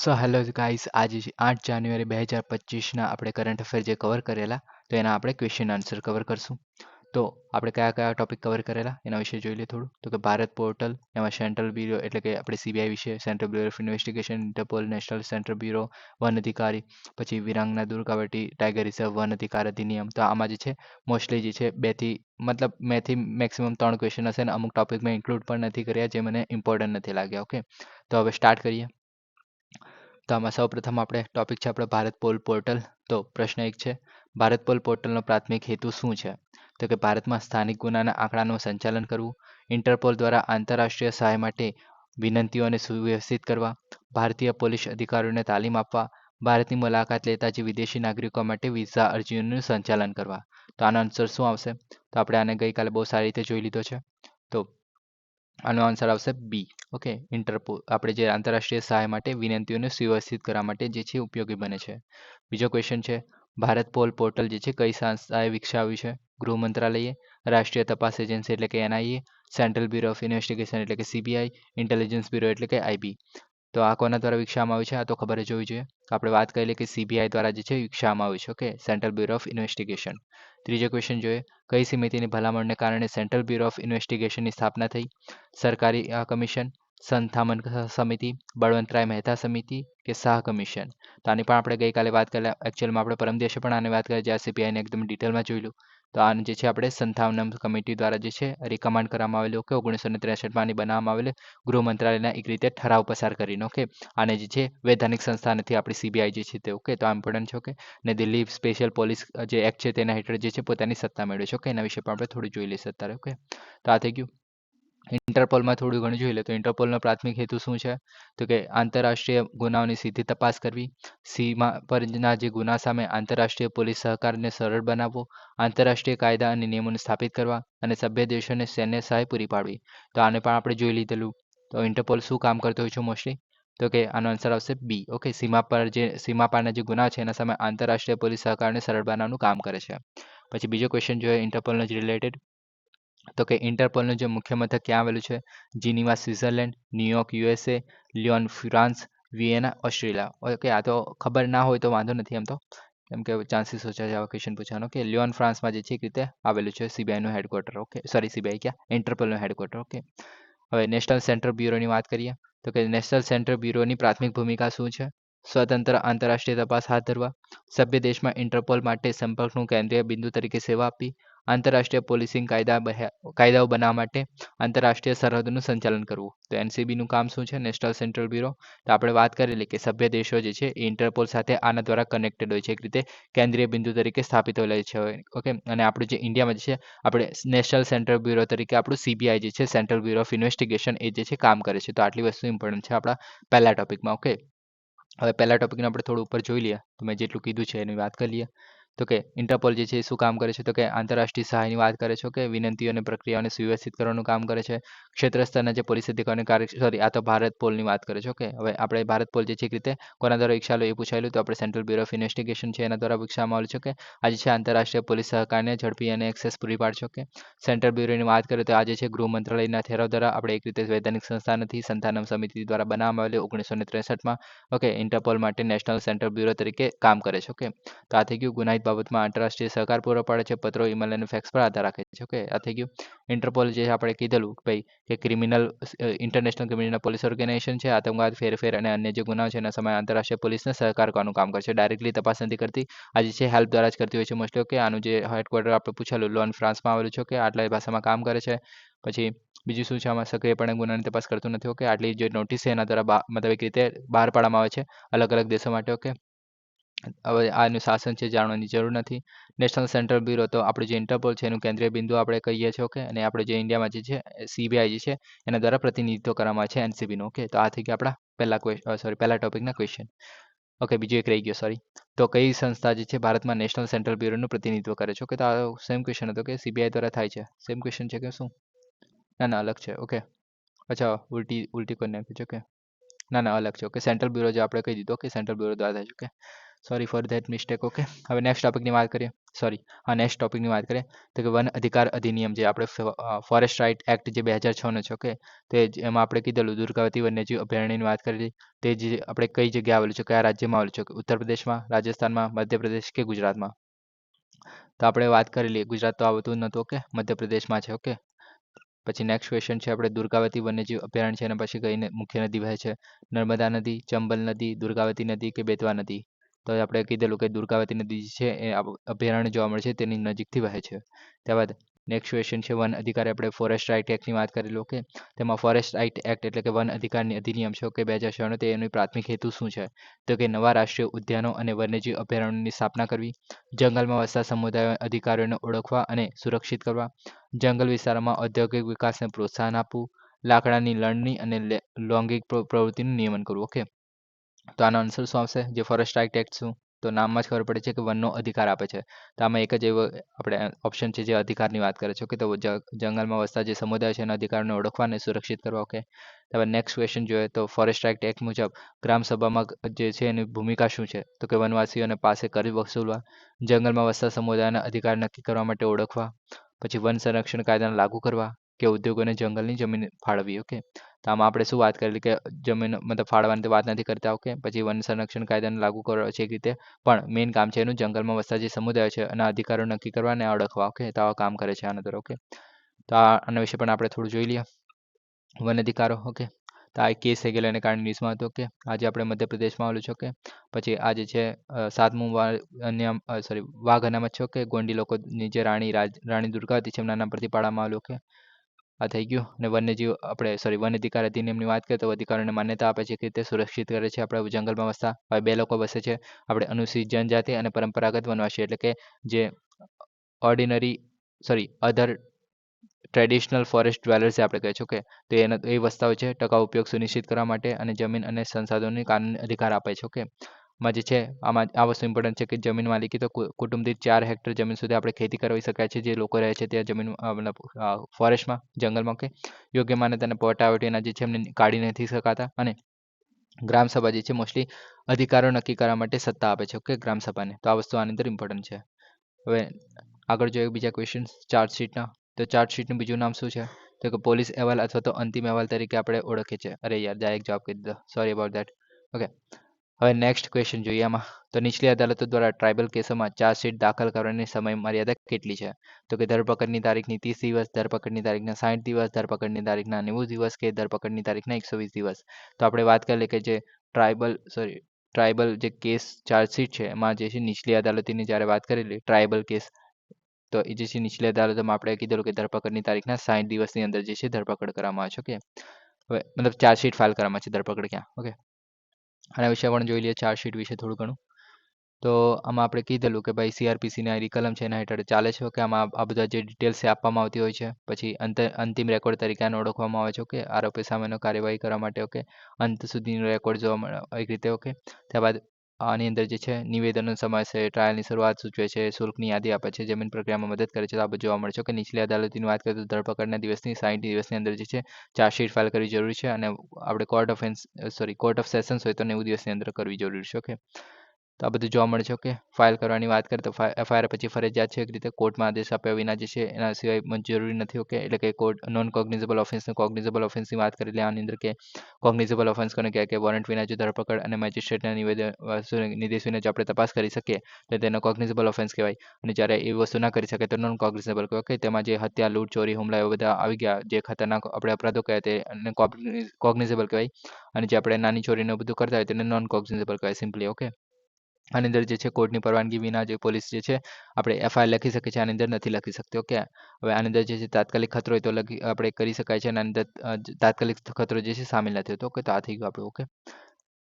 So hello guys આજે આઠ જાન્યુઆરી બે હજાર પચીસના આપણે કરંટ અફેર જે કવર કરેલા, તો એના આપણે ક્વેશ્ચન આન્સર કવર કરશું. તો આપણે કયા કયા ટોપિક કવર કરેલા, એના વિશે જોઈ લઈએ થોડું. તો કે ભારત પોર્ટલ એમાં સેન્ટ્રલ બ્યુરો એટલે કે આપણે સીબીઆઈ વિશે central bureau of investigation Interpol national central bureau one અધિકારી, પછી વિરાંગના દુર્ગાવટી ટાઈગર રિઝર્વ વન અધિકાર અધિનિયમ. તો આમાં જે છે મોસ્ટલી જે છે બેથી મતલબ મેથી મેક્સિમમ ત્રણ ક્વેશ્ચન હશે ને અમુક ટોપિક મેં ઇન્ક્લુડ પણ નથી કર્યા, જે મને ઇમ્પોર્ટન્ટ નથી લાગ્યા ઓકે તો હવે સ્ટાર્ટ કરીએ. તો આમાં સૌપ્રથમ આપણે ટોપિક છે આપણે ભારત પોલ પોર્ટલ તો પ્રશ્ન એક છે, ભારત પોલ પોર્ટલનો પ્રાથમિક હેતુ શું છે? તો કે ભારતમાં સ્થાનિક ગુનાના આંકડાનું સંચાલન કરવું ઇન્ટરપોલ દ્વારા આંતરરાષ્ટ્રીય સહાય માટે વિનંતીઓને સુવ્યવસ્થિત કરવા, ભારતીય પોલીસ અધિકારીઓને તાલીમ આપવા, ભારતની મુલાકાત લેતા જે વિદેશી નાગરિકો માટે વિઝા અરજીઓનું સંચાલન કરવા. તો આનો આન્સર શું આવશે? તો આપણે આને ગઈકાલે બહુ સારી રીતે જોઈ લીધો છે. તો આનો આન્સર આવશે બી ઓકે ઇન્ટરપોલ આપણે જે આંતરરાષ્ટ્રીય સહાય માટે વિનંતીઓને સુવ્યવસ્થિત કરવા માટે જે છે ઉપયોગી બને છે. બીજો ક્વેશ્ચન છે, ભારત પોલ પોર્ટલ જે છે કઈ સંસ્થાએ વિકસાવ્યું છે? ગૃહ મંત્રાલયે, રાષ્ટ્રીય તપાસ એજન્સી એટલે કે NIA central bureau of investigation એટલે કે સીબીઆઈ ઇન્ટેલિજન્સ બ્યુરો એટલે કે આઈબી તો આ કોના દ્વારા વિકસાવવામાં આવ્યું છે? આ તો ખબર જ હોવી જોઈએ. આપણે વાત કરી કે સીબીઆઈ દ્વારા જે છે વિકસાવવામાં આવ્યું છે. Okay central bureau of investigation ત્રીજો ક્વેશ્ચન જોઈએ. કઈ સમિતિની ભલામણને કારણે સેન્ટ્રલ બ્યુરો ઓફ ઇન્વેસ્ટિગેશનની સ્થાપના થઈ? સરકારી કમિશન સંથામન સમિતિ, બળવંતરાય મહેતા સમિતિ કે શાહ કમિશન? તો આની પણ આપણે ગઈકાલે વાત કરેલા એકચ્યુઅલમાં આપણે પરમ પણ આની વાત કરી, જ્યાં સીપીઆઈને એકદમ ડિટેલમાં જોઈ લો તો આને જે છે આપણે સંથાવનમ કમિટી દ્વારા જે છે રિકમાન્ડ કરવામાં આવેલું કે ઓગણીસો ને ત્રેસઠમાં આની બનાવવામાં આવેલું. ગૃહ મંત્રાલયના એક રીતે ઠરાવ પસાર કરીને, ઓકે. આને જે છે વૈધાનિક સંસ્થા નથી આપણી સીબીઆઈ જે છે તે, ઓકે, તો આ ઇમ્પોર્ટન્ટ છે, ઓકે. ને દિલ્હી સ્પેશિયલ પોલીસ જે એક્ટ છે તેના હેઠળ જે છે પોતાની સત્તા મેળવે છે, ઓકે. એના વિશે પણ આપણે થોડું જોઈ લઈશું અત્યારે, ઓકે. તો આ થઈ ગયું. ઇન્ટરપોલમાં થોડું ઘણું જોઈ લે, તો ઇન્ટરપોલનો પ્રાથમિક હેતુ શું છે? તો કે આંતરરાષ્ટ્રીય ગુનાઓની સીધી તપાસ કરવી, સીમા પરના જે ગુના સામે આંતરરાષ્ટ્રીય પોલીસ સહકારને સરળ બનાવવો, આંતરરાષ્ટ્રીય કાયદા અને નિયમોને સ્થાપિત કરવા અને સભ્ય દેશોને સૈન્ય સહાય પૂરી પાડવી. તો આને પણ આપણે જોઈ લીધેલું. તો ઇન્ટરપોલ શું કામ કરતો હોય છે મોસ્ટલી તો કે આનો આન્સર આવશે બી ઓકે સીમા પર જે, સીમા પારના જે ગુના છે, એના સામે આંતરરાષ્ટ્રીય પોલીસ સહકારને સરળ બનાવવાનું કામ કરે છે. પછી બીજો ક્વેશ્ચન જોઈએ ઇન્ટરપોલનો જ રિલેટેડ તો કે ઇન્ટરપોલનું જે મુખ્ય મથક ક્યાં આવેલું છે? Geneva, Switzerland, New York, USA, Lyon, France, Vienna, Australia. Okay, આ તો ખબર ના હોય તો વાંધો નથી એમ તો. કેમ કે ચાન્સીસ ઓછા છે આવા ક્વેશ્ચન પૂછવાનો. કે લિયોન, ફ્રાન્સમાં જે છે એક રીતે આવેલું છે સીબીઆઈનું હેડક્વાર્ટર ઓકે સોરી સીબીઆઈ ક્યાં? ઇન્ટરપોલનું હેડક્વાર્ટર ઓકે. હવે નેશનલ સેન્ટ્રલ બ્યુરોની વાત કરીએ. તો કે નેશનલ સેન્ટ્રલ બ્યુરોની પ્રાથમિક ભૂમિકા શું છે? સ્વતંત્ર આંતરરાષ્ટ્રીય તપાસ હાથ ધરવા. સભ્ય દેશમાં ઇન્ટરપોલ માટે સંપર્કનું કેન્દ્રીય બિંદુ તરીકે સેવા આપવી. આંતરરાષ્ટ્રીય પોલીસિંગ કાયદા કાયદાઓ બનાવવા માટે આંતરરાષ્ટ્રીય સરહદોનું સંચાલન કરવું. તો એનસીબીનું કામ શું છે? National central bureau. તો આપણે વાત કરેલી કે સભ્ય દેશો જે છે એ ઇન્ટરપોલ સાથે આના દ્વારા કનેક્ટેડ હોય છે, એક રીતે કેન્દ્રીય બિંદુ તરીકે સ્થાપિત હોય છે, ઓકે? અને આપણું જે ઇન્ડિયામાં જે છે, આપણે નેશનલ સેન્ટ્રલ બ્યુરો તરીકે આપણું સીબીઆઈ જે છે, સેન્ટ્રલ બ્યુરો ઓફ ઇન્વેસ્ટિગેશન એ જે છે કામ કરે છે. તો આટલી વસ્તુ ઇમ્પોર્ટન્ટ છે આપણા પહેલા ટોપિકમાં, ઓકે? હવે પહેલા ટોપિકને આપણે થોડું ઉપર જોઈ લઈએ. તો મેં જેટલું કીધું છે એની વાત કરી લઈએ. તો કે ઇન્ટરપોલ જે છે એ શું કામ કરે છે? તો કે આંતરરાષ્ટ્રીય સહાયની વાત કરે છે, કે વિનંતીઓ અને પ્રક્રિયાઓને સુવ્યવસ્થિત કરવાનું કામ કરે છે. ક્ષેત્ર સ્તરના જે પોલીસ અધિકારીઓને કાર્ય સોરી આ તો ભારત પોલની વાત કરે છે ઓકે હવે આપણે ભારત પોલ જે છે એક રીતે કોના દ્વારા વિકસાવેલું એ પૂછાયેલું તો આપણે સેન્ટ્રલ બ્યુરો ઓફ ઇન્વેસ્ટિગેશન છે એના દ્વારા વિકસાવવામાં આવેલું છે કે આજે છે આંતરરાષ્ટ્રીય પોલીસ સહકારને ઝડપી અને એક્સેસ પૂરી પાડશે ઓકે સેન્ટ્રલ બ્યુરોની વાત કરીએ તો આજે છે ગૃહ મંત્રાલયના ઠેરાવ દ્વારા આપણે એક રીતે વૈધાનિક સંસ્થા નથી, સંતાનમ સમિતિ દ્વારા બનાવવામાં આવેલી ઓગણીસો ને ત્રેસઠમાં ઓકે ઇન્ટરપોલ માટે નેશનલ સેન્ટ્રલ બ્યુરો તરીકે કામ કરે છે ઓકે તો આ થઈ ગયું ગુનાહિત બાબતમાં આંતરરાષ્ટ્રીય સહકાર પૂરો પાડે છે, પત્રો ઈમેલ અને ફેક્સ પર આધાર રાખે છે. ઓકે આ થઈ ગયું. ઇન્ટરપોલ જે આપણે કીધેલું ભાઈ, કે criminal international criminal police organization છે, આતંકવાદ, ફેરફેર અને અન્ય જે ગુનાઓ છે, એના સમયે આંતરરાષ્ટ્રીય પોલીસને સહકાર કરવાનું કામ કરે છે. ડાયરેક્ટલી તપાસ નથી કરતી. આજે છે હેલ્પ દ્વારા જ કરતી હોય છે મોસ્ટલી ઓકે આનું જે હેડક્વાર્ટર આપણે પૂછેલું લોન ફ્રાન્સમાં આવેલું છે કે આટલા ભાષામાં કામ કરે છે. પછી બીજું શું છે, આમાં સક્રિયપણે ગુનાની તપાસ કરતું નથી ઓકે આટલી જે નોટિસ છે, એના દ્વારા મતલબ એક રીતે બહાર પાડવામાં આવે છે અલગ અલગ દેશો માટે ઓકે હવે આનું શાસન છે જાણવાની જરૂર નથી. નેશનલ સેન્ટ્રલ બ્યુરો તો આપણું જે ઇન્ટરપોલ છે એનું કેન્દ્રીય બિંદુ આપણે કહીએ છીએ ઓકે અને આપણે જે ઇન્ડિયામાં જે છે સીબીઆઈ જે છે, એના દ્વારા પ્રતિનિધિત્વ કરવામાં આવે છે એનસીબીનું ઓકે તો આ થઈ ગયા આપણા પહેલા સોરી પહેલા ટોપિકના ક્વેશ્ચન ઓકે બીજું એક રહી ગયો સોરી તો કઈ સંસ્થા જે છે ભારતમાં નેશનલ સેન્ટ્રલ બ્યુરોનું પ્રતિનિધિત્વ કરે છે ઓકે તો આ સેમ ક્વેશ્ચન હતો કે સીબીઆઈ દ્વારા થાય છે. સેમ ક્વેશ્ચન છે કે શું? ના ના, અલગ છે ઓકે અચ્છા, ઉલટી ઉલટી કરી નાખ્યું છે ઓકે ના ના, અલગ છે ઓકે સેન્ટ્રલ બ્યુરો જે આપણે કહી દીધું ઓકે સેન્ટ્રલ બ્યુરો દ્વારા થાય છે okay sorry for that mistake okay હવે નેક્સ્ટ ટોપિકની વાત કરીએ. સોરી આ નેક્સ્ટ ટોપિકની વાત કરીએ. તો કે વન અધિકાર અધિનિયમ જે આપણે ફોરેસ્ટ રાઇટ એક્ટ જે બે હજાર છનો છે ઓકે તે એમાં આપણે કીધેલું, દુર્ગાવતી વન્યજીવ અભયારણ્યની વાત કરી તે જે આપણે કઈ જગ્યાએ આવેલું છે, કયા રાજ્યમાં આવેલું છે કે ઉત્તર પ્રદેશમાં, રાજસ્થાનમાં, મધ્યપ્રદેશ કે ગુજરાતમાં? તો આપણે વાત કરેલી ગુજરાત તો આવતું નહોતું ઓકે મધ્યપ્રદેશમાં છે ઓકે પછી નેક્સ્ટ ક્વેશ્ચન છે આપણે દુર્ગાવતી વન્યજીવ અભયારણ્ય છે અને પછી કઈ મુખ્ય નદી વહે છે. નર્મદા નદી, ચંબલ નદી, દુર્ગાવતી નદી કે બેતવા નદી? તો આપણે કીધેલું કે દુર્ગાવતી નદી છે એ અભયારણ્ય જોવા મળે છે, તેની નજીકથી વહે છે. ત્યારબાદ નેક્સ્ટ ક્વેશ્ચન છે, વન અધિકારી આપણે ફોરેસ્ટ રાઇટ એક્ટની વાત કરેલો કે તેમાં ફોરેસ્ટ રાઇટ એક્ટ એટલે કે વન અધિકારની અધિનિયમ છે કે બે હજાર છનો તે એનો પ્રાથમિક હેતુ શું છે? તો કે નવા રાષ્ટ્રીય ઉદ્યાનો અને વન્યજીવ અભયારણ્યની સ્થાપના કરવી, જંગલમાં વસતા સમુદાયો અધિકારીઓને ઓળખવા અને સુરક્ષિત કરવા, જંગલ વિસ્તારોમાં ઔદ્યોગિક વિકાસને પ્રોત્સાહન આપવું, લાકડાની લણણી અને લે- લૈંગિક પ્રવૃત્તિનું નિયમન કરવું, ઓકે? તો આનો આન્સર શું આવશે? જે ફોરેસ્ટ રાઇટ એક્ટ શું તો નામમાં જ ખબર પડે છે કે વનનો અધિકાર આપે છે. તો આમાં એક જ એવો આપણે ઓપ્શન છે જે અધિકારની વાત કરે છે. કે તો જંગલમાં વસતા જે સમુદાય છે, એના અધિકારને ઓળખવા અને સુરક્ષિત કરવા. ઓકે ત્યારબાદ નેક્સ્ટ ક્વેશ્ચન જોઈએ. તો ફોરેસ્ટ રાઇટ એક્ટ મુજબ ગ્રામ સભામાં જે છે એની ભૂમિકા શું છે? તો કે વનવાસીઓને પાસે કરી વસૂલવા, જંગલમાં વસતા સમુદાયના અધિકાર નક્કી કરવા માટે ઓળખવા, પછી વન સંરક્ષણ કાયદાને લાગુ કરવા કે ઉદ્યોગોને જંગલની જમીન ફાળવવી ઓકે તો આમાં આપણે શું વાત કરેલી કે જમીન મતલબ ફાળવાની વાત નથી કરતા ઓકે પછી વન સંરક્ષણ કાયદાને લાગુ કરવા છે એક રીતે, પણ મેઇન કામ છે એનું જંગલમાં વસતા જે સમુદાય છે, એના અધિકારો નક્કી કરવા અને ઓળખવા ઓકે તો આવા કામ કરે છે આના દ્વારા ઓકે તો આના વિશે પણ આપણે થોડું જોઈ લઈએ. વન અધિકારો ઓકે તો આ કેસ થઈ ગયેલો એને કારણે ન્યૂઝમાં હતો કે આજે આપણે મધ્યપ્રદેશમાં આવેલું છે ઓકે પછી આજે છે સાતમું અન્ય સોરી વાઘ અનામત છે ઓકે ગોંડી લોકોની જે રાણી રાજ, રાણી દુર્ગાવતી છે એમના નામ પરથી પાડવામાં આવેલું ઓકે આ થઈ ગયું. અને વન્યજીવ આપણે સોરી વન અધિકાર અધિનિયમની વાત કરીએ તો અધિકારોને માન્યતા આપે છે કે તે સુરક્ષિત કરે છે. આપણે જંગલમાં વસતા હવે બે લોકો વસે છે. આપણે અનુસૂચિત જનજાતિ અને પરંપરાગત વનવાસી એટલે કે જે ordinary sorry other traditional forest dwellers આપણે કહે છે કે તો એના, એ વસ્તાઓ છે. ટકાઉ ઉપયોગ સુનિશ્ચિત કરવા માટે અને જમીન અને સંસાધનોની કાનૂની અધિકાર આપે છે. ઓકે. માં જે છે, આમાં આ વસ્તુ ઇમ્પોર્ટન્ટ છે કે જમીન માલિકી તો કુ- કુટુંબ ચાર હેક્ટર જમીન સુધી આપણે ખેતી કરાવી શકાય છે. જે લોકો રહે છે ત્યાં જમીન મતલબ ફોરેસ્ટમાં જંગલમાં કે યોગ્ય માન્યતાને પોટાવટીના જે છે એમને કાઢી નથી શકાતા. અને ગ્રામસભા જે છે મોસ્ટલી અધિકારો નક્કી કરવા માટે સત્તા આપે છે ઓકે ગ્રામસભાને તો આ વસ્તુ આની અંદર ઇમ્પોર્ટન્ટ છે. હવે આગળ જોઈએ બીજા ક્વેશ્ચન ચાર્જશીટના તો ચાર્જશીટનું બીજું નામ શું છે? તો કે પોલીસ અહેવાલ અથવા તો અંતિમ અહેવાલ તરીકે આપણે ઓળખીએ છીએ. અરે યાર ડાયરેક્ટ જવાબ કહી દીધો. સોરી અબાઉટ દેટ ઓકે હવે નેક્સ્ટ ક્વેશ્ચન જોઈએ આમાં. તો નીચલી અદાલતો દ્વારા ટ્રાઇબલ કેસોમાં ચાર્જશીટ દાખલ કરવાની સમય મર્યાદા કેટલી છે? તો કે ધરપકડની તારીખની ત્રીસ દિવસ, ધરપકડની તારીખના સાઠ દિવસ, ધરપકડની તારીખના નેવું દિવસ કે ધરપકડની તારીખના એકસો વીસ દિવસ? તો આપણે વાત કરી લઈએ કે જે ટ્રાઇબલ સોરી ટ્રાઇબલ જે કેસ ચાર્જશીટ છે, એમાં જે છે નીચલી અદાલતની જ્યારે વાત કરેલી ટ્રાઇબલ કેસ, તો એ જે છે નીચલી અદાલતમાં આપણે કીધેલું કે ધરપકડની તારીખના સાઠ દિવસની અંદર જે છે ધરપકડ કરવામાં આવે છે ઓકે હવે, મતલબ ચાર્જશીટ ફાઇલ કરવામાં છે ધરપકડ ક્યાં ઓકે આના વિશે પણ જોઈ લઈએ ચાર્જશીટ વિશે થોડું ઘણું. તો આમાં આપણે કીધેલું કે ભાઈ સીઆરપીસીની આઈડી કલમ છે, એના હેઠળ ચાલે છે, કે આમાં આ બધા જે ડિટેલ્સ આપવામાં આવતી હોય છે, પછી અંત, અંતિમ રેકોર્ડ તરીકે આને ઓળખવામાં આવે છે ઓકે આરોપી સામેનો કાર્યવાહી કરવા માટે ઓકે અંત સુધીનો રેકોર્ડ જોવા મળે, એક રીતે ઓકે ત્યારબાદ આની અંદર જે છે, નિવેદનનો સમાવેશ છે ટ્રાયલની શરૂઆત સૂચવે છે, શુલ્કની યાદી આપે છે, જમીન પ્રક્રિયામાં મદદ કરે છે, તો આ જોવા મળે છે. કે નીચલી અદાલતની વાત કરીએ તો ધરપકડના દિવસની સાઠ દિવસની અંદર જે છે, ચાર્જશીટ ફાઇલ કરવી જરૂરી છે અને આપણે court of sorry court of sessions હોય તો નેવું દિવસની અંદર કરવી જરૂરી છે. ઓકે તો આ બધું જોવા મળે છે ઓકે ફાઇલ કરવાની વાત કરીએ તો એફઆઈઆર પછી ફરજિયાત છે એક રીતે કોર્ટમાં આદેશ આપ્યા વિના જે છે, એના સિવાય જરૂરી નથી ઓકે એટલે કે કોર્ટ નોન કોગ્નિઝેબલ ઓફેન્સને કોગ્નિઝેબલ ઓફેન્સની વાત કરી લે આની અંદર કે કોગ્નિઝેબલ ઓફેન્સ કોને કહેવાય કે વોરંટ વિના જો ધરપકડ અને મેજિસ્ટ્રેટના નિવેદન નિર્દેશ વિના જો આપણે તપાસ કરી શકીએ, તો તેનો કોગ્નિઝેબલ ઓફેન્સ કહેવાય. અને જ્યારે એ વસ્તુ ના કરી શકે તો નોન કોગ્નિઝેબલ ઓકે તેમાં જે હત્યા, લૂંટ, ચોરી, હુમલા એવા બધા આવી ગયા, જે ખતરનાક આપણે અપરાધો કહેવાય તે કોગ્નિઝેબલ કહેવાય. અને જે આપણે નાની ચોરીને બધું કરતા હોય તેને નોન કોગ્નિઝેબલ કહેવાય સિમ્પલી ઓકે આની અંદર જે છે કોર્ટની પરવાનગી વિના જે પોલીસ જે છે, આપણે એફઆઈઆર લખી શકીએ છીએ, આની અંદર નથી લખી શકતી ઓકે હવે આની અંદર જે છે તાત્કાલિક ખતરો હોય તો લખી, આપણે કરી શકાય છે અને અંદર તાત્કાલિક ખતરો જે છે સામેલ નથી હોતો ઓકે તો આ થઈ ગયું આપણું ઓકે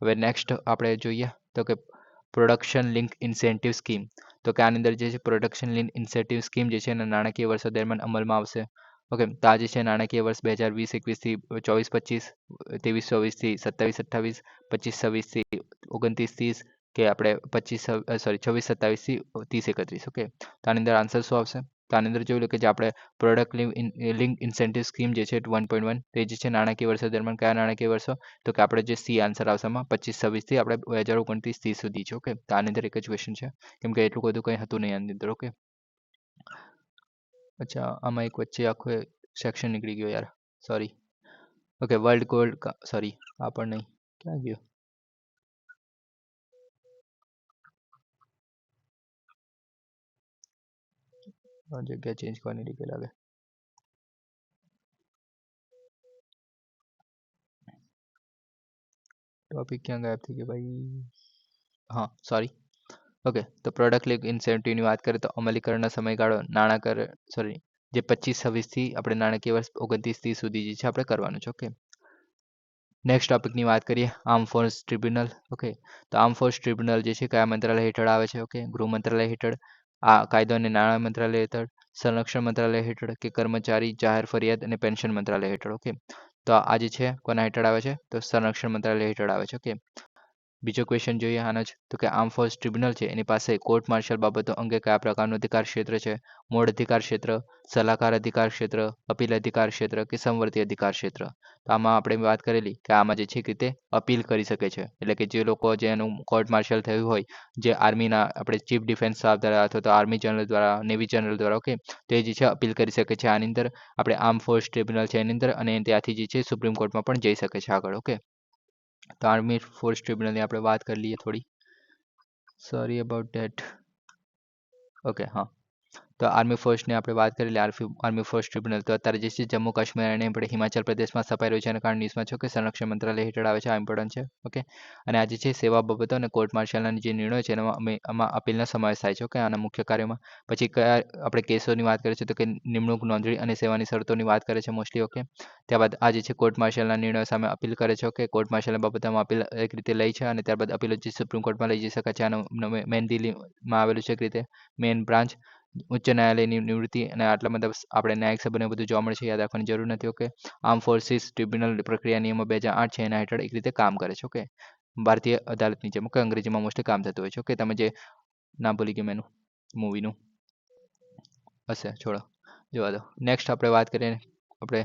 હવે નેક્સ્ટ આપણે જોઈએ, તો કે પ્રોડક્શન લિંક ઇન્સેન્ટિવ સ્કીમ તો કે આની અંદર જે છે પ્રોડક્શન લિંક ઇન્સેન્ટિવ સ્કીમ જે છે એના નાણાકીય વર્ષો દરમિયાન અમલમાં આવશે ઓકે તો આ જે છે નાણાકીય વર્ષ બે હજાર વીસ એકવીસથી ચોવીસ, પચીસ, ત્રેવીસ ચોવીસથી સત્તાવીસ, અઠ્ઠાવીસ, પચીસ છવ્વીસથી ઓગણત્રીસ, ત્રીસ કે આપણે પચીસ સોરી છવ્વીસ, સત્તાવીસથી ત્રીસ એકત્રીસ ઓકે તો આની અંદર આન્સર શું આવશે? તો આની અંદર જોઈ લો કે જે આપણે પ્રોડક્ટ લિંક ઇન્સેન્ટિવ સ્કીમ જે છે વન પોઈન્ટ વન તે જે છે, નાણાકીય વર્ષો દરમિયાન કયા નાણાકીય વર્ષો? તો કે આપણે જે સી આન્સર આવશે આમાં પચીસ, છવ્વીસથી આપણે બે હજાર ઓગણત્રીસ ત્રીસ સુધી છે ઓકે તો આની અંદર એક જ ક્વેશ્ચન છે, કેમ કે એટલું બધું કંઈ હતું નહીં આની અંદર ઓકે અચ્છા, આમાં એક વચ્ચે આખો સેક્શન નીકળી ગયો યાર sorry okay world gold sorry આ પણ નહીં, ક્યાં ગયો? જગ્યા ચેન્જ કરવાની રહી લાગે ટોપિક ક્યાં ગાયબ થઈ ગયો ભાઈ હા સોરી ઓકે તો પ્રોડક્ટ લીગ ઇન્સેન્ટિવની વાત કરીએ તો અમલીકરણનો સમયગાળો નાણાકર સોરી જે પચીસ છવ્વીસથી આપણે નાણાકીય વર્ષ ઓગણત્રીસ ત્રીસ સુધી જે છે આપણે કરવાનું છે ઓકે નેક્સ્ટ ટોપિકની વાત કરીએ આર્મ ફોર્સ ટ્રિબ્યુનલ ઓકે તો આર્મ ફોર્સ ટ્રિબ્યુનલ જે છે કયા મંત્રાલય હેઠળ આવે છે ઓકે ગૃહ મંત્રાલય હેઠળ આ કાયદો અને નાણાં મંત્રાલય હેઠળ, સંરક્ષણ મંત્રાલય હેઠળ કે કર્મચારી, જાહેર ફરિયાદ અને પેન્શન મંત્રાલય હેઠળ ઓકે તો આ છે, કોના હેઠળ આવે છે? તો સંરક્ષણ મંત્રાલય હેઠળ આવે છે ઓકે બીજો ક્વેશ્ચન જોઈએ આનો જ. તો કે આર્મ ફોર્સ ટ્રિબ્યુનલ છે, એની પાસે કોર્ટ માર્શલ બાબતો અંગે કયા પ્રકારનું અધિકાર ક્ષેત્ર છે? મૂળ અધિકાર ક્ષેત્ર, સલાહકાર અધિકાર ક્ષેત્ર, અપીલ અધિકાર ક્ષેત્ર કે સંવર્તી અધિકાર ક્ષેત્ર? તો આમાં આપણે વાત કરેલી કે આમાં જે છે એક રીતે અપીલ કરી શકે છે. એટલે કે જે લોકો જેનું કોર્ટ માર્શલ થયું હોય, જે આર્મીના આપણે ચીફ ડિફેન્સ સ્ટાફ દ્વારા અથવા તો આર્મી જનરલ દ્વારા નેવી જનરલ દ્વારા ઓકે તો જે છે અપીલ કરી શકે છે આની અંદર. આપણે આર્મ ફોર્સ ટ્રિબ્યુનલ છે એની અંદર અને ત્યાંથી જે છે સુપ્રીમ કોર્ટમાં પણ જઈ શકે છે આગળ ઓકે તો આર્મી ફોર્સ ટ્રિબ્યુનલની આપણે વાત કરી લઈએ થોડી. સોરી અબાઉટ ડેટ ઓકે હા. તો આર્મી ફોર્સની આપણે વાત કરી આર્મી આર્મી ફોર્સ ટ્રિબ્યુનલ તો અત્યારે જે છે જમ્મુ કાશ્મીર અને આપણે હિમાચલ પ્રદેશમાં સ્થપાઈ રહ્યું છે અને કારણ ન્યૂઝમાં છો કે સંરક્ષણ મંત્રાલય હેઠળ આવે છે, આ ઇમ્પોર્ટન્ટ છે ઓકે અને આજે છે સેવા બાબતો અને કોર્ટ માર્શલના જે નિર્ણયો છે એમાં અમે, આમાં અપીલનો સમાવેશ થાય છે ઓકે આના મુખ્ય કાર્યોમાં. પછી કયા, આપણે કેસોની વાત કરીએ છીએ તો કે નિમણૂક, નોંધણી અને સેવાની શરતોની વાત કરે છે મોસ્ટલી ઓકે ત્યારબાદ આ જે છે કોર્ટ માર્શલના નિર્ણયો સામે અપીલ કરે છે ઓકે કોર્ટ માર્શલના બાબતમાં અપીલ એક રીતે લઈ છે અને ત્યારબાદ અપીલ જે સુપ્રીમ કોર્ટમાં લઈ જઈ શકાય છે. આનું મેન દિલ્હીમાં આવેલું છે એક રીતે મેન બ્રાન્ચ ઉચ્ચ ન્યાયાલયની નિવૃત્તિ અને આટલા મતલબ આપણે ન્યાયિક સભ્યને બધું જોવા મળે છે, યાદ રાખવાની જરૂર નથી ઓકે આર્મ ફોર્સિસ ટ્રિબ્યુનલ પ્રક્રિયા નિયમો બે હજાર આઠ છે, એના હેઠળ એક રીતે કામ કરે છે ઓકે ભારતીય અદાલતની જેમ કે અંગ્રેજીમાં મોસ્ટલી કામ થતું હોય છે ઓકે તમે જે, ના ભૂલી ગયું એનું મૂવીનું હશે, છોડો, જોવા દો. નેક્સ્ટ આપણે વાત કરીએ, આપણે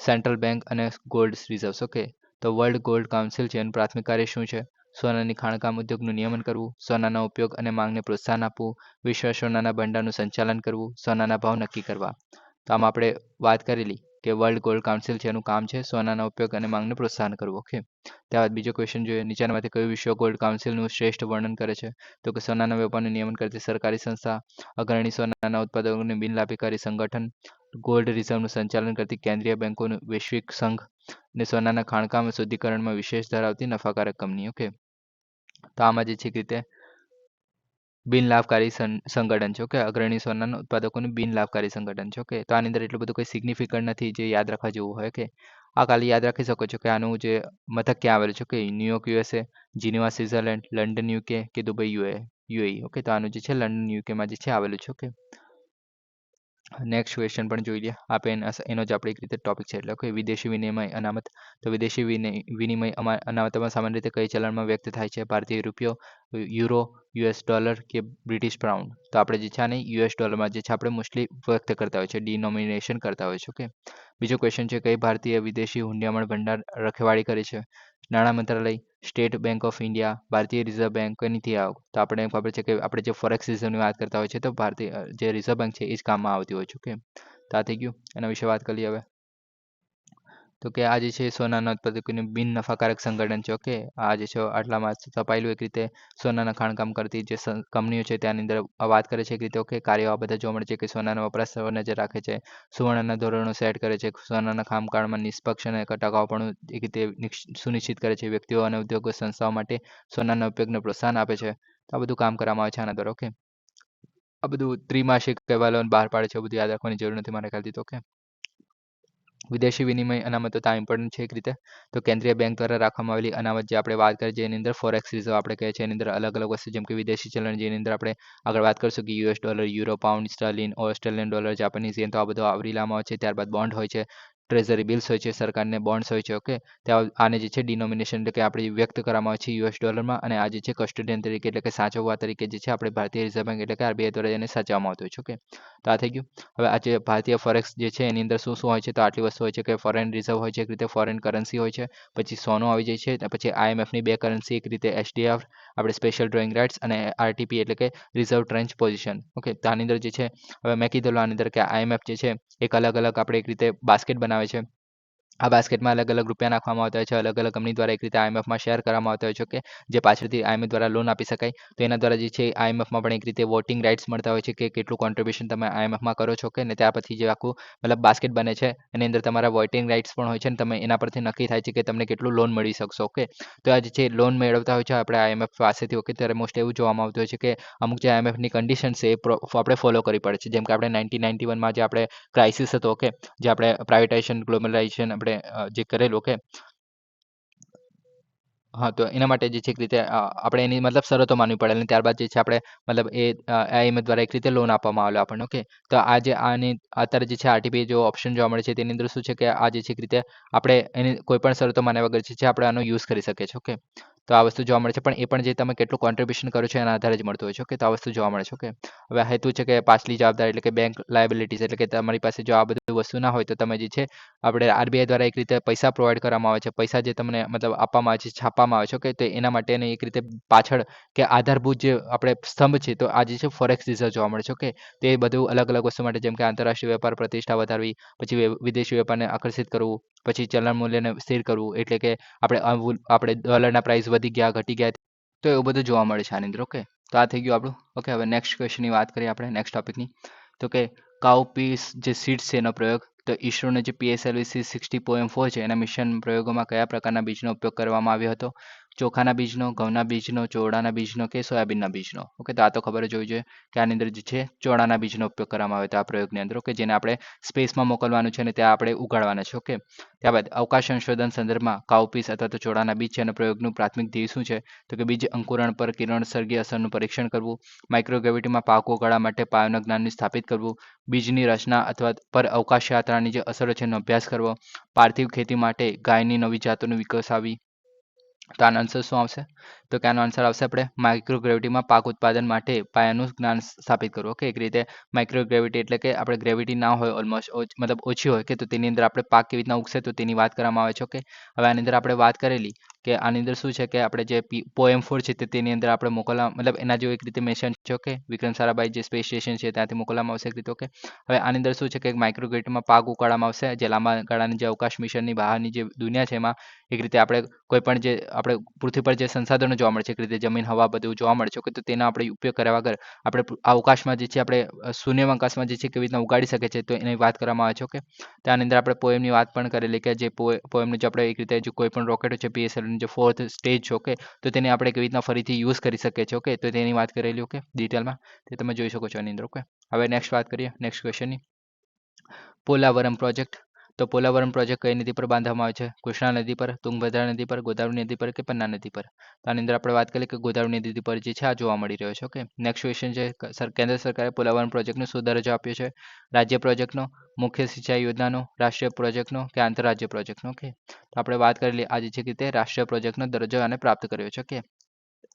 સેન્ટ્રલ બેંક અને ગોલ્ડ રિઝર્વ્સ ઓકે તો વર્લ્ડ ગોલ્ડ કાઉન્સિલ છે, એનું પ્રાથમિક કાર્ય શું છે? સોનાની ખાણકામ ઉદ્યોગનું નિયમન કરવું, સોનાના ઉપયોગ અને માંગને પ્રોત્સાહન આપવું, વિશ્વ સોનાના ભંડારનું સંચાલન કરવું, સોનાના ભાવ નક્કી કરવા. તો આમ આપણે વાત કરેલી કે વર્લ્ડ ગોલ્ડ કાઉન્સિલ છે, એનું કામ છે, સોનાના ઉપયોગ અને માંગને પ્રોત્સાહન કરવું ઓકે ત્યારબાદ બીજો ક્વેશ્ચન જોઈએ નીચેનામાંથી કયું વિશ્વ ગોલ્ડ કાઉન્સિલનું શ્રેષ્ઠ વર્ણન કરે છે? તો કે સોનાના વેપારનું નિયમન કરતી સરકારી સંસ્થા, અગ્રણી સોનાના ઉત્પાદકોને બિનલાભીકારી સંગઠન ગોલ્ડ રિઝર્વનું સંચાલન કરતી કેન્દ્રીય બેંકોનું વૈશ્વિક સંઘ અને સોનાના ખાણકામ શુદ્ધિકરણમાં વિશેષ ધરાવતી નફાકારક કંપની ઓકે તો આમાં જે છે રીતે બિન લાભકારી સંગઠન છે, ઓકે? અગ્રણી સોનાના ઉત્પાદકોનું બિન લાભકારી સંગઠન છે, ઓકે? તો આની અંદર એટલું બધું કોઈ સિગ્નિફિકન્ટ નથી જે યાદ રાખવા જેવું હોય કે આ ખાલી યાદ રાખી શકો છો કે આનું જે મથક ક્યાં આવેલું છે કે New York USA Geneva Switzerland London UK કે દુબઈ યુએ યુએઈ ઓકે? તો આનું જે છે લંડન યુકેમાં જે છે, આવેલું છે, ઓકે? નેક્સ્ટ ક્વેશ્ચન પણ જોઈ લે. આપે એનો જ આપણે એક રીતે ટોપિક છે એટલે કે વિદેશી વિનિમય અનામત. તો વિદેશી વિનિમય અનામતમાં સામાન્ય રીતે કઈ ચલણમાં વ્યક્ત થાય છે? ભારતીય રૂપિયો યુરો, યુએસ ડોલર કે બ્રિટિશ પાઉન્ડ. તો આપણે જે છે આને યુએસ ડોલરમાં જે છે આપણે મોસ્ટલી વ્યક્ત કરતા હોય છે ડિનોમિનેશન કરતા હોય છે ઓકે? બીજો ક્વેશ્ચન છે, કઈ ભારતીય વિદેશી હુંડિયામણ ભંડાર રખેવાળી કરે છે? નાણાં મંત્રાલય, સ્ટેટ બેંક ઓફ ઇન્ડિયા, ભારતીય રિઝર્વ બેંક નીતિ આવ તો આપણે ખબર છે કે આપણે જે ફોરેક્સ રિઝર્વની વાત કરતા હોય છે તો ભારતીય જે રિઝર્વ બેંક છે, એ જ કામમાં આવતી હોય છે, ઓકે? તો આ થઈ ગયું. એના વિશે વાત કરી હવે. તો કે આ જે છે સોનાના ઉત્પાદકોનું બિન નફાકારક સંગઠન છે ઓકે આ જે છે આટલામાં છપાયેલું એક રીતે સોનાના ખાણકામ કરતી જે કંપનીઓ છે ત્યાંની અંદર વાત કરે છે એક રીતે ઓકે કાર્યો આ બધા જોવા મળે છે કે સોનાના વપરાશ પર નજર રાખે છે, સુવર્ણના ધોરણો સેટ કરે છે, સોનાના ખામકાળમાં નિષ્પક્ષ અને ટકાઉપણું એક રીતે સુનિશ્ચિત કરે છે વ્યક્તિઓ અને ઉદ્યોગો સંસ્થાઓ માટે સોનાના ઉપયોગને પ્રોત્સાહન આપે છે. તો આ બધું કામ કરવામાં આવે છે આના દ્વારા ઓકે આ બધું ત્રિમાસિક કહેવાલો બહાર પાડે છે બધું યાદ રાખવાની જરૂર નથી મારા ખ્યાલથી, તો ઓકે વિદેશી વિનિમય અનામતો ત્યાં ઇમ્પોર્ટન્ટ છે એક રીતે. તો કેન્દ્રીય બેંક દ્વારા રાખવામાં આવેલી અનામત જે આપણે વાત કરીએ, જેની અંદર ફોરેક્સ રિઝર્વ આપણે કહે છે એની અંદર અલગ અલગ વસ્તુ જેમ કે વિદેશી ચલણ, જેની અંદર આપણે આગળ વાત કરીશું કે US dollar euro pound sterling Australian dollar Japanese yen તો આ બધું આવરી લેવામાં આવે છે. ત્યારબાદ બોન્ડ હોય છે. ટ્રેઝરી બિલ્સ હોય છે, સરકારને બોન્ડ્સ હોય છે ઓકે ત્યાં આને જે છે ડિનોમિનેશન એટલે કે આપણે વ્યક્ત કરવામાં આવે છે યુએસ ડોલરમાં અને આ જે છે કસ્ટોડિયન તરીકે એટલે કે સાચવવા તરીકે જે છે આપણે ભારતીય રિઝર્વ બેંક એટલે કે આરબીઆઈ દ્વારા એને સાચવવામાં આવતું હોય છે ઓકે તો આ થઈ ગયું. હવે આ જે ભારતીય ફોરેક્સ જે છે એની અંદર શું શું હોય છે? તો આટલી વસ્તુ હોય છે કે ફોરેન રિઝર્વ હોય છે, એક રીતે ફોરેન કરન્સી હોય છે, પછી સોનું આવી જાય છે પછી આઈએમએફની બે કરન્સી એક રીતે એસડીએફ આપણે સ્પેશિયલ ડ્રોઈંગ રાઇટ્સ અને આરટીપી એટલે કે રિઝર્વ ટ્રેન્ચ પોઝિશન ઓકે તો આની અંદર જે છે, હવે મેં કીધેલું આની અંદર કે આઈએમએફ જે છે, એક અલગ અલગ આપણે એક રીતે બાસ્કેટ બનાવે છે. આ બાસ્કેટમાં અલગ અલગ રૂપિયા નાખવામાં આવતા હોય છે, અલગ અલગ કંપની દ્વારા એક રીતે આઈએમએફમાં શેર કરવામાં આવતા હોય છે, કે જે પાછળથી આઈએમએફ દ્વારા લોન આપી શકાય. તો એના દ્વારા જે છે આઈએમએફમાં પણ એક રીતે વોટિંગ રાઇટ્સ મળતા હોય છે, કે કેટલું કોન્ટ્રીબ્યુશન તમે આઈએમએફમાં કરો છો, કે ને ત્યાર પછી જે આખું મતલબ બાસ્કેટ બને છે, એની અંદર તમારા વોટિંગ રાઇટ્સ પણ હોય છે અને તમે એના પરથી નક્કી થાય છે કે તમને કેટલું લોન મળી શકશો, ઓકે? તો આ જે છે, લોન મેળવતા હોય છે આપણે આઈએમએફ પાસેથી, ઓકે? ત્યારે મોસ્ટ એવું જોવામાં આવતું હોય છે કે અમુક જે આઈએમએફની કન્ડિશન છે એ આપણે ફોલો કરવી પડે છે. જેમ કે આપણે નાઇન્ટીન નાઇન્ટી વનમાં જે આપણે ક્રાઇસિસ હતો, ઓકે? જે આપણે પ્રાઇવેટાઇઝેશન ગ્લોબલાઇઝેશન આપણે જે કરેલું કે હા, તો એના માટે જે છે એક રીતે આપણે એની મતલબ શરતો માનવી પડે અને ત્યારબાદ જે છે આપણે મતલબ એ એમ દ્વારા એક રીતે લોન આપવામાં આવેલો આપણને, ઓકે? તો આ જે, આની, અત્યારે જે છે આરટીપી જો ઓપ્શન જોવા મળે છે તેની અંદર શું છે કે આ જે છે એક રીતે આપણે એની કોઈ પણ શરતો માન્યા વગર જે છે આપણે આનો યુઝ કરી શકીએ છીએ, ઓકે? તો આ વસ્તુ જોવા મળે છે. પણ એ પણ જે તમે કેટલું કોન્ટ્રીબ્યુશન કરો છો એના આધારે જ મળતું હોય છે. ઓકે, તો આ વસ્તુ જોવા મળે છે. ઓકે, હવે હેતુ છે કે પાછલી જવાબદારી એટલે કે બેંક લાયબિલિટીઝ એટલે કે તમારી પાસે જો આ બધું વસ્તુ ના હોય તો તમે જે છે આપણે આરબીઆઈ દ્વારા એક રીતે પૈસા પ્રોવાઈડ કરવામાં આવે છે. પૈસા જે તમને મતલબ આપવામાં આવે છે, છાપવામાં આવે છે. ઓકે, તો એના માટે એક રીતે પાછળ કે આધારભૂત જે આપણે સ્તંભ છે તો આ જે છે ફોરેક્સ રિઝર્વ જોવા મળે છે. ઓકે, તો એ બધું અલગ અલગ વસ્તુ માટે જેમ કે આંતરરાષ્ટ્રીય વેપાર પ્રતિષ્ઠા વધારવી, પછી વિદેશી વેપારને આકર્ષિત કરવું પછી ચલણ મૂલ્યને સ્થિર કરવું, એટલે કે આપણે આપણે ડોલરના પ્રાઇસ વધી ગયા, ઘટી ગયા, તો એવું બધું જોવા મળે છે આની અંદર ઓકે તો આ થઈ ગયું આપણું ઓકે હવે નેક્સ્ટ ક્વેશ્ચનની વાત કરીએ આપણે નેક્સ્ટ ટોપિકની તો કે કાઉપીસ જે સીડ્સ છે એનો પ્રયોગ, તો ઈસરોનો જે PSLV C sixty POEM four છે, એના મિશન પ્રયોગોમાં કયા પ્રકારના બીજનો ઉપયોગ કરવામાં આવ્યો હતો? ચોખાના બીજનો, ઘઉંના બીજનો, ચોળાના બીજનો કે સોયાબીનના બીજનો? ઓકે તો આ તો ખબર જ હોવી જોઈએ કે આની અંદર જે છે ચોળાના બીજનો ઉપયોગ કરવામાં આવે તો આ પ્રયોગની અંદર ઓકે જેને આપણે સ્પેસમાં મોકલવાનું છે અને ત્યાં આપણે ઉગાડવાના છે ઓકે ત્યારબાદ અવકાશ સંશોધન સંદર્ભમાં કાઉપીસ અથવા તો ચોળાના બીજ છે અને પ્રયોગનું પ્રાથમિક ધ્યેય શું છે? તો કે બીજ અંકુરણ પર કિરણસર્ગી અસરનું પરીક્ષણ કરવું માઇક્રોગ્રેવિટીમાં પાક ઉગાડવા માટે પાયોના જ્ઞાનને સ્થાપિત કરવું, બીજની રચના અથવા પર અવકાશ યાત્રાની જે અસરો છે એનો અભ્યાસ કરવો, પાર્થિવ ખેતી માટે ગાયની નવી જાતોનો વિકસાવી તો આનો આન્સર શું આવશે? તો કે આનો આન્સર આવશે આપણે માઇક્રોગ્રેવિટીમાં પાક ઉત્પાદન માટે પાયાનું જ્ઞાન સ્થાપિત કરવું. ઓકે એક રીતે માઇક્રોગ્રેવિટી એટલે કે આપણે ગ્રેવિટી ના હોય ઓલમોસ્ટ મતલબ ઓછી હોય કે તો તેની અંદર આપણે પાક કેવી રીતના ઉગશે તો તેની વાત કરવામાં આવે છે. ઓકે હવે આની અંદર આપણે વાત કરેલી કે આની અંદર શું છે કે આપણે જે પોએમ ફોર છે તેની અંદર આપણે મોકલવા, મતલબ એના જેવું એક રીતે મિશન છે. ઓકે વિક્રમ સારાભાઈ જે સ્પેસ સ્ટેશન છે ત્યાંથી મોકલવામાં આવશે એક રીતે. ઓકે હવે આની અંદર શું છે કે માઇક્રોગ્રેવિટીમાં પાક ઉકાળવામાં આવશે, જે લાંબા ગાળાની જે અવકાશ મિશનની બહારની જે દુનિયા છે એમાં એક રીતે આપણે કોઈ પણ જે, આપણે પૃથ્વી પર જે સંસાધનો જોવા મળે છે, એક રીતે જમીન, હવા બધું જોવા મળે છે, તો તેનો આપણે ઉપયોગ કર્યા વગર આપણે અવકાશમાં જે છે, આપણે શૂન્ય અવકાશમાં જે છે, કેવી રીતના ઉગાડી શકે છે, તો એની વાત કરવામાં આવે છે, ઓકે? તો આની અંદર આપણે પોએમની વાત પણ કરેલી કે જે પોએમનું જે આપણે એક રીતે જે કોઈ પણ રોકેટો છે પીએસએલનું જે ફોર્થ સ્ટેજ છે, ઓકે? તો તેને આપણે કેવી રીતના ફરીથી યુઝ કરી શકીએ છીએ, ઓકે? તો તેની વાત કરેલી, ઓકે? ડિટેલમાં તે તમે જોઈ શકો છો એની અંદર, ઓકે? હવે નેક્સ્ટ વાત કરીએ નેક્સ્ટ ક્વેશ્ચનની પોલાવરમ પ્રોજેક્ટ તો પોલાવરમ પ્રોજેક્ટ કઈ નદી પર બાંધવામાં આવે છે? કૃષ્ણા નદી પર, તુંગભદ્રા નદી પર, ગોદાવરી નદી પર કે પન્ના નદી પર? તો આની અંદર આપણે વાત કરીએ કે ગોદાવરી નદી પર જે છે આ જોવા મળી રહ્યો છે ઓકે નેક્સ્ટ ક્વેશ્ચન છે કેન્દ્ર સરકારે પોલાવરમ પ્રોજેક્ટનો શું દરજ્જો આપ્યો છે? રાજ્ય પ્રોજેક્ટનો મુખ્ય સિંચાઈ યોજનાનો, રાષ્ટ્રીય પ્રોજેક્ટનો કે આંતરરાજ્ય પ્રોજેક્ટનો ઓકે તો આપણે વાત કરેલી આજે છે કે તે રાષ્ટ્રીય પ્રોજેક્ટનો દરજ્જો આને પ્રાપ્ત કર્યો છે ઓકે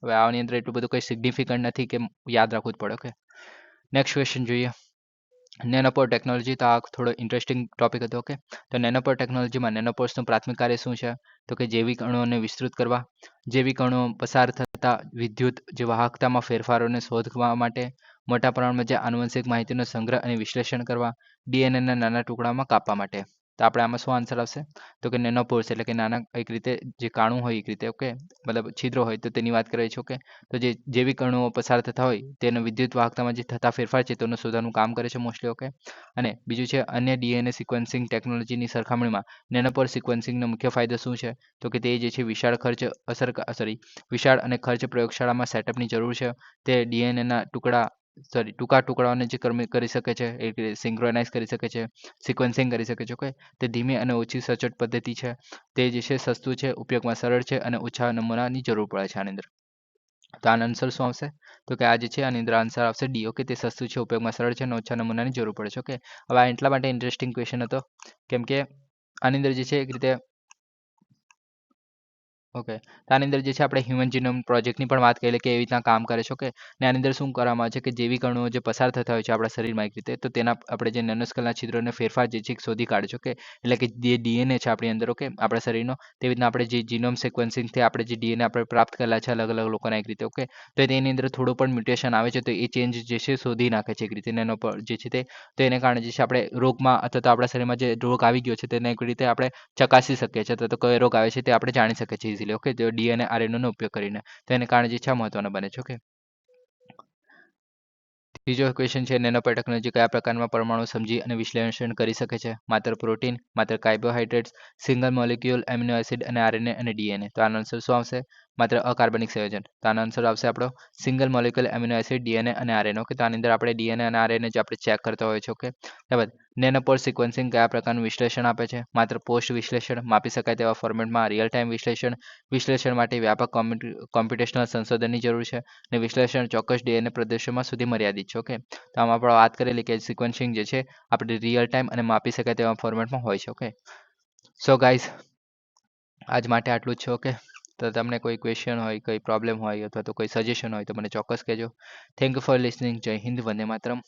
હવે આની અંદર એટલું બધું કંઈ સિગ્નિફિકન્ટ નથી કે યાદ રાખવું જ પડે ઓકે નેક્સ્ટ ક્વેશ્ચન જોઈએ. નેનોપોર ટેકનોલોજી તો આ થોડો ઇન્ટરેસ્ટિંગ ટોપિક હતો ઓકે તો નેનોપોર ટેકનોલોજીમાં નેનોપોર્સનું પ્રાથમિક કાર્ય શું છે? તો કે જૈવિક અણુઓને વિસ્તૃત કરવા, જૈવિક અણુઓ પસાર થતા વિદ્યુત જે વાહકતામાં ફેરફારોને શોધવા માટે મોટા પ્રમાણમાં જે આનુવંશિક માહિતીનો સંગ્રહ અને વિશ્લેષણ કરવા ડીએનએના નાના ટુકડામાં કાપવા માટે. તો આપણે આમાં શું આન્સર આવશે? તો કે નેનોપોર્સ એટલે કે નાના એક રીતે જે કાણું હોય એક રીતે ઓકે મતલબ છિદ્રો હોય તો તેની વાત કરીએ છીએ ઓકે તો જે જેવી કણુઓ પસાર થતા હોય તેનો વિદ્યુત વાહકતામાં જે થતા ફેરફાર છે તેનું શોધવાનું કામ કરે છે મોસ્ટલી ઓકે અને બીજું છે અન્ય ડીએનએ સિક્વન્સિંગ ટેકનોલોજીની સરખામણીમાં નેનોપોર સિક્વન્સિંગનો મુખ્ય ફાયદો શું છે? તો કે તે જે છે વિશાળ ખર્ચ અસર સોરી વિશાળ અને ખર્ચ પ્રયોગશાળામાં સેટઅપની જરૂર છે. તે ડીએનએના ટુકડા સોરી ટૂંકા ટુકડાઓને જે કરી શકે છે, એ સિંક્રોનાઇઝ કરી શકે છે સિક્વન્સિંગ કરી શકે છે, ઓકે? તે ધીમી અને ઓછી સચોટ પદ્ધતિ છે. તે જે છે, સસ્તું છે, ઉપયોગમાં સરળ છે અને ઓછા નમૂનાની જરૂર પડે છે આની અંદર. તો આનો આન્સર શું આવશે? તો કે આ જે છે, આની અંદર આન્સર આવશે ડી ઓકે? તે સસ્તું છે, ઉપયોગમાં સરળ છે અને ઓછા નમૂનાની જરૂર પડે છે, ઓકે? હવે આ એટલા માટે ઇન્ટરેસ્ટિંગ ક્વેશ્ચન હતો. કેમ કે આની અંદર જે છે, એક રીતે ઓકે. તો આની અંદર જે છે આપણે હ્યુમન જીનોમ પ્રોજેક્ટની પણ વાત કરી કે એવી રીતના કામ કરે છે, ઓકે? ને આની અંદર શું કરવામાં આવે છે કે જેવી કણુઓ જે પસાર થતા હોય છે આપણા શરીરમાં એક રીતે, તો તેના આપણે જે નેનોસ્કલના છિદ્રોને ફેરફાર જે છે શોધી કાઢે છે, ઓકે? એટલે કે જે ડીએનએ છે આપણી અંદર, ઓકે? આપણા શરીરનો, તેવી રીતના આપણે જે જીનોમ સિક્વન્સિંગથી આપણે જે ડીએનએ આપણે પ્રાપ્ત કરેલા છે અલગ અલગ લોકોના એક રીતે, ઓકે? તો તેની અંદર થોડું પણ મ્યુટેશન આવે છે, તો એ ચેન્જ જે છે શોધી નાખે છે એક રીતે નેનો પર જે છે તે. તો એને કારણે જે છે આપણે રોગમાં અથવા તો આપણા શરીરમાં જે રોગ આવી ગયો છે, તેને એક રીતે આપણે ચકાસી શકીએ છીએ, અથવા તો કયો રોગ આવે છે તે આપણે જાણી શકીએ છીએ ઇઝીલી ઓકે તો ડીએનએ આરએનએનો ઉપયોગ કરીને. તો એને કારણે જે છે મહત્વનો બને છે ઓકે ત્રીજો ક્વેશ્ચન છે, નેનો ટેકનોલોજી કયા પ્રકારના પરમાણુ સમજી અને વિશ્લેષણ કરી શકે છે? માત્ર પ્રોટીન, માત્ર carbohydrates single molecule, amino acid અને આરએનએ અને ડીએનએ તો આનો આન્સર શું આવશે? માત્ર અકાર્બનિક સંયોજન. તો આનો આન્સર આવશે આપણો single molecule, amino acid DNA અને આરએનએ ઓકે તો આની અંદર આપણે ડીએનએ અને આરએનએ જે આપણે ચેક કરતા હોય છે ઓકે ત્યારબાદ નેનોપોર સિક્વન્સિંગ કયા પ્રકારનું વિશ્લેષણ આપે છે? માત્ર પોસ્ટ વિશ્લેષણ માપી શકાય તેવા ફોર્મેટમાં રિયલ ટાઈમ વિશ્લેષણ વિશ્લેષણ માટે વ્યાપક કોમ્પ્યુટેશનલ સંશોધનની જરૂર છે અને વિશ્લેષણ ચોક્કસ ડીએનએ પ્રદેશોમાં સુધી મર્યાદિત છે ઓકે તો આમાં આપણે વાત કરેલી કે સિક્વન્સિંગ જે છે, આપણે રિયલ ટાઈમ અને માપી શકાય તેવા ફોર્મેટમાં હોય છે ઓકે સો ગાઈઝ આજ માટે આટલું જ છે ઓકે તો તમને કોઈ ક્વેશ્ચન હોય, કોઈ પ્રોબ્લેમ હોય અથવા તો કોઈ સજેશન હોય તો મને ચોક્કસ કહેજો. થેન્ક યુ ફોર લિસનિંગ જય હિન્દ, વંદે માતરમ.